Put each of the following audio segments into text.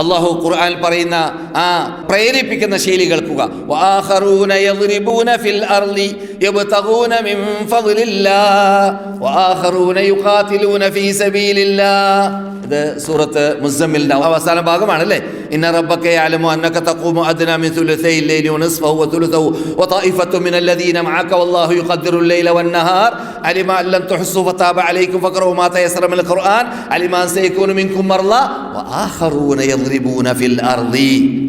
അള്ളാഹു ഖുർആൻ പറയുന്ന ആ പ്രേരിപ്പിക്കുന്ന ശൈലി കേൾക്കുക. ഇത് സൂറത്ത് മുസമ്മിലിന്റെ അവസാന ഭാഗമാണല്ലേ? ഇന്ന റബ്ബക യഅലമു അന്നക തഖൂമു അദ്ന മിൻ ثلثي الليل ونصفه وثلثه وطائفة من الذين معك والله يقدر الليل والنهار علم أن لن تحصوا فتاب عليكم فاقرؤوا ما تيسر من القرآن علم أن سيكون منكم مرضى وآخرون يضربون في الأرض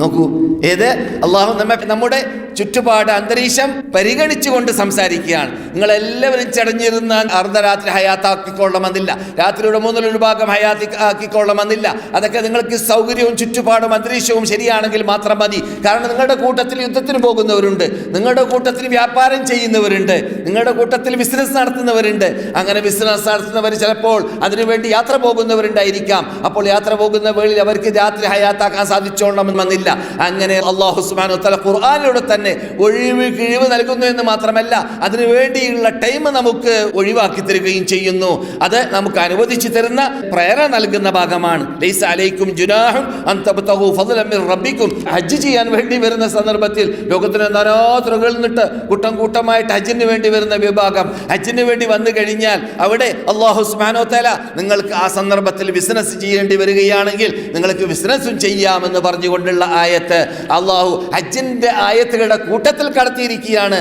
നോക്കൂ ഏത് അള്ളാഹു നമ്മെ നമ്മുടെ ചുറ്റുപാട് അന്തരീക്ഷം പരിഗണിച്ചുകൊണ്ട് സംസാരിക്കുകയാണ്. നിങ്ങളെല്ലാവരും ചടഞ്ഞിരുന്ന അർദ്ധരാത്രി ഹയാത്താക്കിക്കൊള്ളണമെന്നില്ല. രാത്രിയുടെ മൂന്നിലൊരു ഭാഗം ഹയാത്തി ആക്കിക്കൊള്ളണമെന്നില്ല. അതൊക്കെ നിങ്ങൾക്ക് സൗകര്യവും ചുറ്റുപാടും അന്തരീക്ഷവും ശരിയാണെങ്കിൽ മാത്രം മതി. കാരണം നിങ്ങളുടെ കൂട്ടത്തിൽ യുദ്ധത്തിന് പോകുന്നവരുണ്ട്. നിങ്ങളുടെ കൂട്ടത്തിൽ വ്യാപാരം ചെയ്യുന്നവരുണ്ട്. നിങ്ങളുടെ കൂട്ടത്തിൽ ബിസിനസ് നടത്തുന്നവരുണ്ട്. അങ്ങനെ ബിസിനസ് നടത്തുന്നവർ ചിലപ്പോൾ അതിനുവേണ്ടി യാത്ര പോകുന്നവരുണ്ടായിരിക്കാം. അപ്പോൾ യാത്ര പോകുന്ന വേളയിൽ അവർക്ക് രാത്രി ഹയാത്താക്കാൻ സാധിച്ചോളണമെന്നില്ല. അങ്ങനെ അള്ളാഹുസ്മാനോ തല ഖുർആാനിലൂടെ തന്നെ ഒഴിവ് കിഴിവ് നൽകുന്നു എന്ന് മാത്രമല്ല അതിനു വേണ്ടിയുള്ള ടൈം നമുക്ക് ഒഴിവാക്കി തരികയും ചെയ്യുന്നു. അത് നമുക്ക് അനുവദിച്ചു തരുന്ന പ്രേരണ നൽകുന്ന ഭാഗമാണ്. ലൈസ അലൈക്കും ഹജ്ജ് ചെയ്യാൻ വേണ്ടി വരുന്ന സന്ദർഭത്തിൽ ലോകത്തിന് നാനാതുറകളിൽ നിന്നിട്ട് കൂട്ടം കൂട്ടമായിട്ട് ഹജ്ജിന് വേണ്ടി വരുന്ന വിഭാഗം. ഹജ്ജിന് വേണ്ടി വന്നു കഴിഞ്ഞാൽ അവിടെ അള്ളാഹു സുബ്ഹാനഹു തആല നിങ്ങൾക്ക് ആ സന്ദർഭത്തിൽ ബിസിനസ് ചെയ്യേണ്ടി വരികയാണെങ്കിൽ നിങ്ങൾക്ക് ബിസിനസ്സും ചെയ്യാമെന്ന് പറഞ്ഞുകൊണ്ടുള്ള ആയത്ത്. അള്ളാഹു ഹജ്ജിന്റെ ആയത്തുകളുടെ കൂട്ടത്തിൽ കടത്തിയിരിക്കുകയാണ്.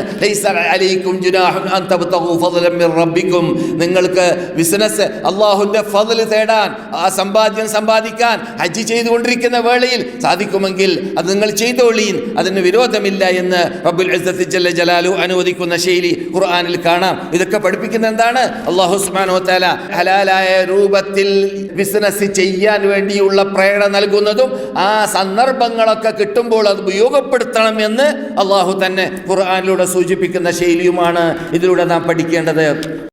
നിങ്ങൾക്ക് ബിസിനസ് അള്ളാഹുന്റെ ഫതിൽ തേടാൻ ആ സമ്പാദ്യം സമ്പാദിക്കാൻ ഹജ്ജ് ചെയ്തുകൊണ്ടിരിക്കുന്ന വേളയിൽ സാധിക്കുമെങ്കിൽ അത് നിങ്ങൾ ചെയ്തോളീൻ അതിന് വിരോധമില്ല എന്ന് റബ്ബുൽ ജല്ല ജലാലു അനുവദിക്കുന്ന ശൈലി ഖുർആാനിൽ കാണാം. ഇതൊക്കെ പഠിപ്പിക്കുന്ന എന്താണ്? അള്ളാഹു തആല ഹലാലായ രൂപത്തിൽ ബിസിനസ് ചെയ്യാൻ വേണ്ടിയുള്ള പ്രേരണ നൽകുന്നതും ആ സന്ദർഭങ്ങളൊക്കെ കിട്ടുമ്പോൾ അത് ഉപയോഗപ്പെടുത്തണം എന്ന് അള്ളാഹു തന്നെ ഖുർആാനിലൂടെ സൂചിപ്പിക്കുന്ന ശൈലിയുമാണ് ഇതിലൂടെ നാം പഠിക്കേണ്ടത്.